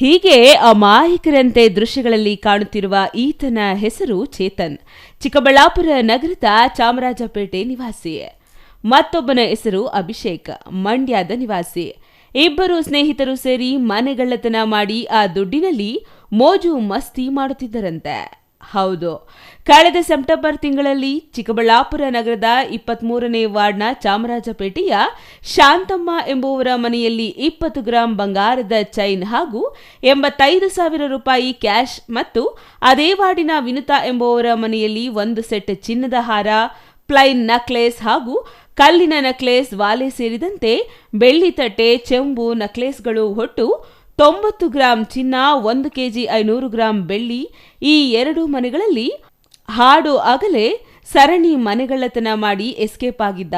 ಹೀಗೆ ಅಮಾಯಕರಂತೆ ದೃಶ್ಯಗಳಲ್ಲಿ ಕಾಣುತ್ತಿರುವ ಈತನ ಹೆಸರು ಚೇತನ್. ಚಿಕ್ಕಬಳ್ಳಾಪುರ ನಗರದ ಚಾಮರಾಜಪೇಟೆ ನಿವಾಸಿ. ಮತ್ತೊಬ್ಬನ ಹೆಸರು ಅಭಿಷೇಕ್. ಮಂಡ್ಯದ ನಿವಾಸಿ. ಇಬ್ಬರು ಸ್ನೇಹಿತರು ಸೇರಿ ಮನೆಗಳ್ಳತನ ಮಾಡಿ ಆ ದುಡ್ಡಿನಲ್ಲಿ ಮೋಜು ಮಸ್ತಿ ಮಾಡುತ್ತಿದ್ದರಂತೆ. ಹೌದು. ಕಳೆದ ಸೆಪ್ಟೆಂಬರ್ ತಿಂಗಳಲ್ಲಿ ಚಿಕ್ಕಬಳ್ಳಾಪುರ ನಗರದ ಇಪ್ಪತ್ಮೂರನೇ ವಾರ್ಡ್ನ ಚಾಮರಾಜಪೇಟೆಯ ಶಾಂತಮ್ಮ ಎಂಬುವರ ಮನೆಯಲ್ಲಿ ಇಪ್ಪತ್ತು ಗ್ರಾಂ ಬಂಗಾರದ ಚೈನ್ ಹಾಗೂ ಎಂಬತ್ತೈದು ಸಾವಿರ ರೂಪಾಯಿ ಕ್ಯಾಶ್ ಮತ್ತು ಅದೇ ವಾರ್ಡಿನ ವಿನುತಾ ಎಂಬುವರ ಮನೆಯಲ್ಲಿ ಒಂದು ಸೆಟ್ ಚಿನ್ನದ ಹಾರ, ಪ್ಲೈನ್ ನಕ್ಲೇಸ್ ಹಾಗೂ ಕಲ್ಲಿನ ನಕ್ಲೇಸ್ ವಾಲೆ ಸೇರಿದಂತೆ ಬೆಳ್ಳಿ ತಟ್ಟೆ, ಚೆಂಬು ನಕ್ಲೇಸ್ಗಳು ಒಟ್ಟು ತೊಂಬತ್ತು ಗ್ರಾಂ ಚಿನ್ನ, ಒಂದು ಕೆಜಿ ಐನೂರು ಗ್ರಾಂ ಬೆಳ್ಳಿ, ಈ ಎರಡು ಮನೆಗಳಲ್ಲಿ ಹಾಡು ಆಗಲೇ ಸರಣಿ ಮನೆಗಳ್ಳತನ ಮಾಡಿ ಎಸ್ಕೇಪ್ ಆಗಿದ್ದ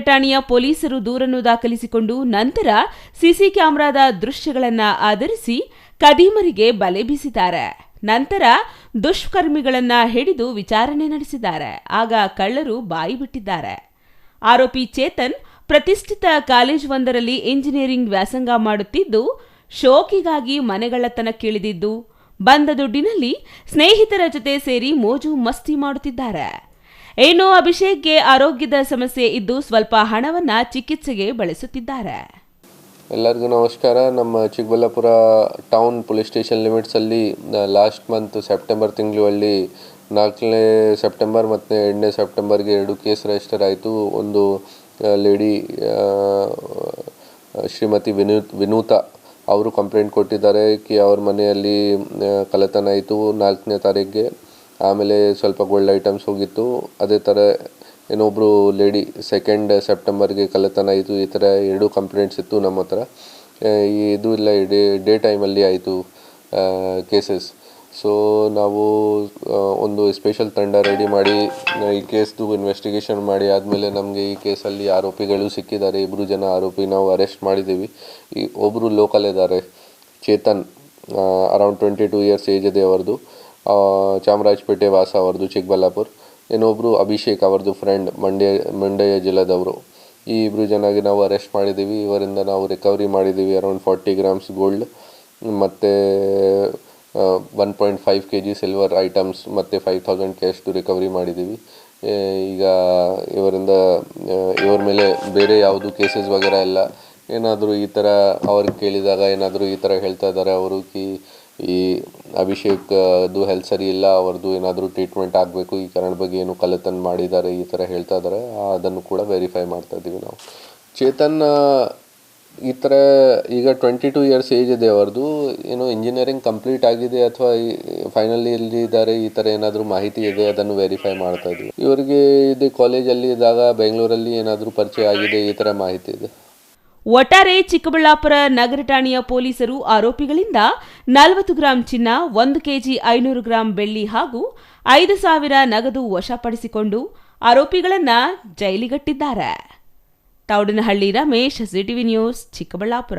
ಠಾಣೆಯ ಪೊಲೀಸರು ದೂರನ್ನು ದಾಖಲಿಸಿಕೊಂಡು ನಂತರ ಸಿಸಿ ಕ್ಯಾಮೆರಾದ ದೃಶ್ಯಗಳನ್ನು ಆಧರಿಸಿ ಕದೀಮರಿಗೆ ಬಲೆ ಬೀಸಿದ್ದಾರೆ. ನಂತರ ದುಷ್ಕರ್ಮಿಗಳನ್ನ ಹಿಡಿದು ವಿಚಾರಣೆ ನಡೆಸಿದ್ದಾರೆ. ಆಗ ಕಳ್ಳರು ಬಾಯಿ ಬಿಟ್ಟಿದ್ದಾರೆ. ಆರೋಪಿ ಚೇತನ್ ಪ್ರತಿಷ್ಠಿತ ಕಾಲೇಜೊಂದರಲ್ಲಿ ಇಂಜಿನಿಯರಿಂಗ್ ವ್ಯಾಸಂಗ ಮಾಡುತ್ತಿದ್ದು, ಶೋಕಿಗಾಗಿ ಮನೆಗಳ್ಳತನಕ್ಕಿಳಿದಿದ್ದು, ಬಂದ ದುಡ್ಡಿನಲ್ಲಿ ಸ್ನೇಹಿತರ ಜೊತೆ ಸೇರಿ ಮೋಜು ಮಸ್ತಿ ಮಾಡುತ್ತಿದ್ದಾರೆ. ಇನ್ನು ಅಭಿಷೇಕ್ಗೆ ಆರೋಗ್ಯದ ಸಮಸ್ಯೆ ಇದ್ದು ಸ್ವಲ್ಪ ಹಣವನ್ನ ಚಿಕಿತ್ಸೆಗೆ ಬಳಸುತ್ತಿದ್ದಾರೆ. ಎಲ್ಲರಿಗೂ ನಮಸ್ಕಾರ. ನಮ್ಮ ಚಿಕ್ಕಬಳ್ಳಾಪುರ ಟೌನ್ ಪೊಲೀಸ್ ಸ್ಟೇಷನ್ ಲಿಮಿಟ್ಸಲ್ಲಿ ಲಾಸ್ಟ್ ಮಂತ್ ಸೆಪ್ಟೆಂಬರ್ ತಿಂಗಳಲ್ಲಿ ನಾಲ್ಕನೇ ಸೆಪ್ಟೆಂಬರ್ ಮತ್ತು ಎರಡನೇ ಸೆಪ್ಟೆಂಬರ್ಗೆ ಎರಡು ಕೇಸ್ ರಿಜಿಸ್ಟರ್ ಆಯಿತು. ಒಂದು ಲೇಡಿ ಶ್ರೀಮತಿ ವಿನೂತ್ ವಿನೂತ ಅವರು ಕಂಪ್ಲೇಂಟ್ ಕೊಟ್ಟಿದ್ದಾರೆ. ಕಿ, ಅವ್ರ ಮನೆಯಲ್ಲಿ ಕಳ್ಳತನ ಆಯಿತು ನಾಲ್ಕನೇ ತಾರೀಕಿಗೆ ಆಮೇಲೆ ಸ್ವಲ್ಪ ಗೋಲ್ಡ್ ಐಟಮ್ಸ್ ಹೋಗಿತ್ತು. ಅದೇ ಥರ ಇನ್ನೊಬ್ಬರು ಲೇಡಿ ಸೆಕೆಂಡ್ ಸೆಪ್ಟೆಂಬರ್ಗೆ ಕಳ್ಳತನ ಆಯಿತು. ಈ ಥರ ಎರಡು ಕಂಪ್ಲೇಂಟ್ಸ್ ಇತ್ತು ನಮ್ಮ ಹತ್ರ. ಇದು ಇಲ್ಲ ಡೇ ಡೇ ಟೈಮಲ್ಲಿ ಆಯಿತು ಕೇಸಸ್ ಸೊ ನಾವು ಒಂದು ಸ್ಪೆಷಲ್ ತಂಡ ರೆಡಿ ಮಾಡಿ, ಈ ಕೇಸ್ದು ಇನ್ವೆಸ್ಟಿಗೇಷನ್ ಮಾಡಿ, ಆದಮೇಲೆ ನಮಗೆ ಈ ಕೇಸಲ್ಲಿ ಆರೋಪಿಗಳು ಸಿಕ್ಕಿದ್ದಾರೆ. ಇಬ್ಬರು ಜನ ಆರೋಪಿ ನಾವು ಅರೆಸ್ಟ್ ಮಾಡಿದ್ದೀವಿ. ಈ ಒಬ್ಬರು ಲೋಕಲ್ ಇದ್ದಾರೆ, Chetan around twenty two years age ಇದೆ ಅವ್ರದ್ದು ಚಾಮರಾಜಪೇಟೆ ವಾಸ ಅವ್ರದ್ದು ಚಿಕ್ಕಬಳ್ಳಾಪುರ. ಇನ್ನೊಬ್ಬರು ಅಭಿಷೇಕ್ ಅವ್ರದ್ದು ಫ್ರೆಂಡ್ ಮಂಡ್ಯ ಮಂಡ್ಯ ಜಿಲ್ಲೆದವರು. ಈ ಇಬ್ಬರು ಜನಗೆ ನಾವು ಅರೆಸ್ಟ್ ಮಾಡಿದ್ದೀವಿ ಇವರಿಂದ ನಾವು ರಿಕವರಿ ಮಾಡಿದ್ದೀವಿ ಅರೌಂಡ್ ಫಾರ್ಟಿ ಗ್ರಾಮ್ಸ್ ಗೋಲ್ಡ್ ಮತ್ತು one point five K G silver items ಮತ್ತು ಫೈವ್ ತೌಸಂಡ್ ಕ್ಯಾಶ್ದು ರಿಕವರಿ ಮಾಡಿದ್ದೀವಿ ಈಗ ಇವರಿಂದ ಇವರ ಇವ್ರ ಮೇಲೆ ಬೇರೆ ಯಾವುದು ಕೇಸಸ್ ವಗೇರ ಇಲ್ಲ. ಏನಾದರೂ ಈ ಥರ ಅವ್ರಿಗೆ ಕೇಳಿದಾಗ ಏನಾದರೂ ಈ ಥರ ಹೇಳ್ತಾ ಇದ್ದಾರೆ, ಅವರು ಕಿ ಈ ಅಭಿಷೇಕ್ ಅದು ಹೆಲ್ತ್ ಸರಿ ಇಲ್ಲ ಅವ್ರದ್ದು ಏನಾದರೂ ಟ್ರೀಟ್ಮೆಂಟ್ ಆಗಬೇಕು, ಈ ಕಾರಣ ಬಗ್ಗೆ ಏನು ಕಳ್ಳತನ ಮಾಡಿದ್ದಾರೆ, ಈ ಥರ ಹೇಳ್ತಾ ಇದ್ದಾರೆ ಅದನ್ನು ಕೂಡ ವೆರಿಫೈ ಮಾಡ್ತಾ ಇದ್ದೀವಿ ನಾವು. ಚೇತನ್ ಈ ಥರ ಈಗ ಟ್ವೆಂಟಿ ಟೂ ಇಯರ್ಸ್ ಏಜ್ ಇದೆ ಅವ್ರದ್ದು ಏನು ಇಂಜಿನಿಯರಿಂಗ್ ಕಂಪ್ಲೀಟ್ ಆಗಿದೆ ಅಥವಾ ಫೈನಲ್ ಇದ್ದಾರೆ ಈ ಥರ ಏನಾದರೂ ಮಾಹಿತಿ ಇದೆ, ಅದನ್ನು ವೆರಿಫೈ ಮಾಡ್ತಾ ಇದ್ದೀವಿ. ಇವರಿಗೆ ಇದು ಕಾಲೇಜಲ್ಲಿ ಇದ್ದಾಗ ಬೆಂಗಳೂರಲ್ಲಿ ಏನಾದರೂ ಪರಿಚಯ ಆಗಿದೆ, ಈ ಥರ ಮಾಹಿತಿ ಇದೆ. ಒಟ್ಟಾರೆ ಚಿಕ್ಕಬಳ್ಳಾಪುರ ನಗರ ಠಾಣೆಯ ಪೊಲೀಸರು ಆರೋಪಿಗಳಿಂದ ನಲವತ್ತು ಗ್ರಾಂ ಚಿನ್ನ, ಒಂದು ಕೆಜಿ ಐನೂರು ಗ್ರಾಂ ಬೆಳ್ಳಿ ಹಾಗೂ ಐದು ಸಾವಿರ ನಗದು ವಶಪಡಿಸಿಕೊಂಡು ಆರೋಪಿಗಳನ್ನ ಜೈಲಿಗಟ್ಟಿದ್ದಾರೆ. Thoudanahalli Ramesh CTV news, Chikkaballapur.